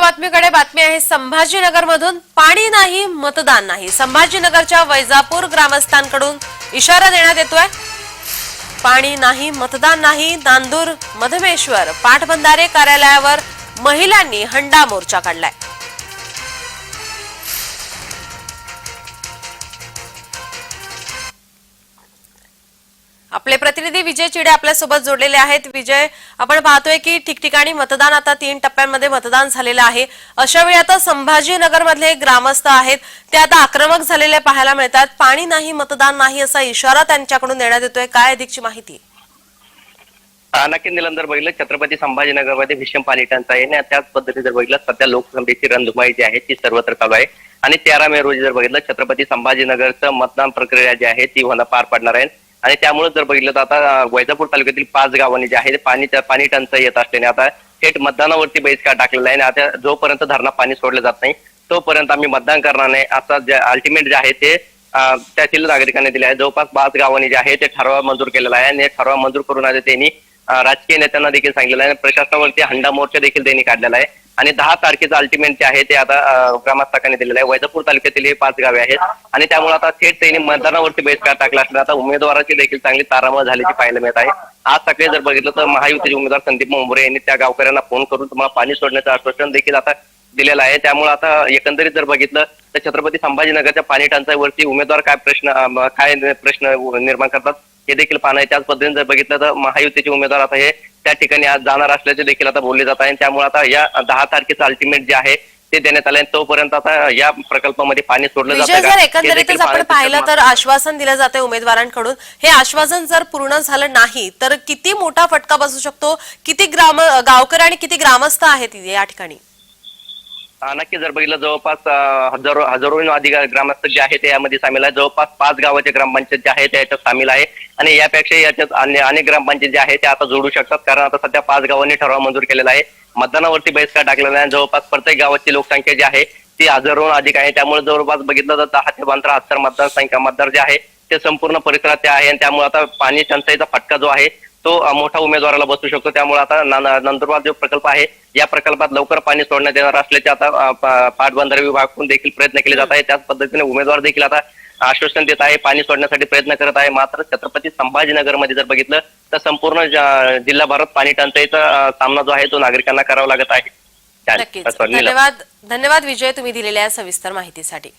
पुढच्या बातमीकडे बातमी आहे संभाजीनगरमधून पाणी नाही मतदान नाही. संभाजीनगरच्या वैजापूर ग्रामस्थांकडून इशारा देण्यात येतोय. पाणी नाही मतदान नाही नांदूर मधमेश्वर पाटबंधारे कार्यालयावर महिलांनी हंडा मोर्चा काढलाय. आपले प्रतिनिधी विजय चिडे आपल्यासोबत जोडलेले आहेत. विजय आपण पाहतोय की ठिकठिकाणी मतदान आता तीन टप्प्यांमध्ये मतदान झालेलं आहे. अशा वेळी आता संभाजीनगर मधले ग्रामस्थ आहेत. ते आता आक्रमक झालेले पाहायला मिळतात. पाणी नाही मतदान नाही असा इशारा त्यांच्याकडून देण्यात येतोय. काय अधिकची माहिती? नक्की निलंदर बघितलं छत्रपती संभाजीनगरमध्ये भीषण पाणी टंचाई आहे. आणि त्याच पद्धतीने जर बघितलं सध्या लोकसभेची रणधुमाई जी आहे ती सर्वत्र चालू आहे. आणि तेरा मे रोजी जर बघितलं छत्रपती संभाजीनगरचं मतदान प्रक्रिया जी आहे ती होणं पार पडणार आहे. आणि त्यामुळे जर बघितलं तर आता वैजापूर तालुक्यातील पाच गावांनी जे आहे ते पाणी पाणी टंचाई येत असल्याने आता थेट मतदानावरती बहिष्कार टाकलेला आहे आणि आता जोपर्यंत धरणा पाणी सोडलं जात नाही तोपर्यंत आम्ही मतदान करणार नाही. असा जे अल्टिमेट जे आहे ते त्यातील नागरिकांनी दिले आहे. जवळपास पाच गावांनी जे आहे ते ठराव मंजूर केलेला आहे आणि ठराव मंजूर करून आता त्यांनी राजकीय नेत्यांना देखील सांगितलेलं आहे. आणि प्रशासनावरती हंडा मोर्चा देखील त्यांनी काढलेला आहे. आणि दहा तारखेचं अल्टिमेट जे आहे ते आता अं, ग्रामस्थांनी दिलेलं आहे. वैजापूर तालुक्यातील हे पाच गावे आहेत. आणि त्यामुळे आता थेट त्यांनी मतदानावरती बहिष्कार टाकला असल्याने आता उमेदवाराची देखील चांगली तारामळ झाल्याची पाहायला मिळत आहे. आज सकाळी जर बघितलं तर महायुतीचे उमेदवार संदीप मुंबरे यांनी त्या गावकऱ्यांना फोन करून तुम्हाला पाणी सोडण्याचं आश्वासन देखील आता दिलेलं आहे. त्यामुळे आता एकंदरीत जर बघितलं तर छत्रपती संभाजीनगरच्या पाणी टंचाईवरती उमेदवार काय प्रश्न काय प्रश्न निर्माण करतात? हे देखील पाहणं आहे. त्याच पद्धतीने जर बघितलं तर महायुतीचे उमेदवार आता हे त्या ठिकाणी आज जाणार असल्याचे देखील आता बोलले जात आहे. त्यामुळे आता या दहा तारखेचं अल्टिमेट जे आहे ते देण्यात आलं आहे तोपर्यंत आता या प्रकल्पामध्ये पाणी सोडलं जर एकंदरीतच आपण पाहिलं तर आश्वासन दिलं जाते उमेदवारांकडून. हे आश्वासन जर पूर्ण झालं नाही तर किती मोठा फटका बसू शकतो? किती ग्राम गावकरी आणि किती ग्रामस्थ आहेत या ठिकाणी? नक्की जर बघितलं जवळपास हजारो हजारो हजारोहून अधिक ग्रामस्थ जे आहे यामध्ये सामील आहे जवळपास पाच गावाचे ग्रामपंचायत जे आहे ते याच्यात सामील आहे. आणि यापेक्षा याच्यात अनेक ग्रामपंचायत जे आहे ते आता जोडू शकतात. कारण आता सध्या पाच गावांनी ठराव मंजूर केलेला आहे. मतदानावरती बहिष्कार टाकलेला आहे जवळपास प्रत्येक गावाची लोकसंख्या जी आहे ती हजारोहून अधिक आहे. त्यामुळे जवळपास बघितलं तर दहा ते पंधरा हजार मतदारसंख्या मतदार जे आहे ते संपूर्ण परिसरात ते आहे आणि त्यामुळे आता पाणी टंचाईचा फटका जो आहे तो मोठा उमेदवाराला बसू शकतो. त्यामुळे आता नंदुरबार जो प्रकल्प आहे या प्रकल्पात लवकर पाणी सोडण्यात येणार असल्याचे आता पाटबंधारे विभागाकडून देखील प्रयत्न केले जात आहे त्याच पद्धतीने उमेदवार देखील आता आश्वासन देत आहे पाणी सोडण्यासाठी प्रयत्न करत आहे. मात्र छत्रपती संभाजीनगरमध्ये जर बघितलं तर संपूर्ण जिल्हाभरात पाणी टंचाईचा सामना जो आहे तो नागरिकांना करावा लागत आहे. धन्यवाद. धन्यवाद विजय तुम्ही दिलेल्या सविस्तर माहितीसाठी.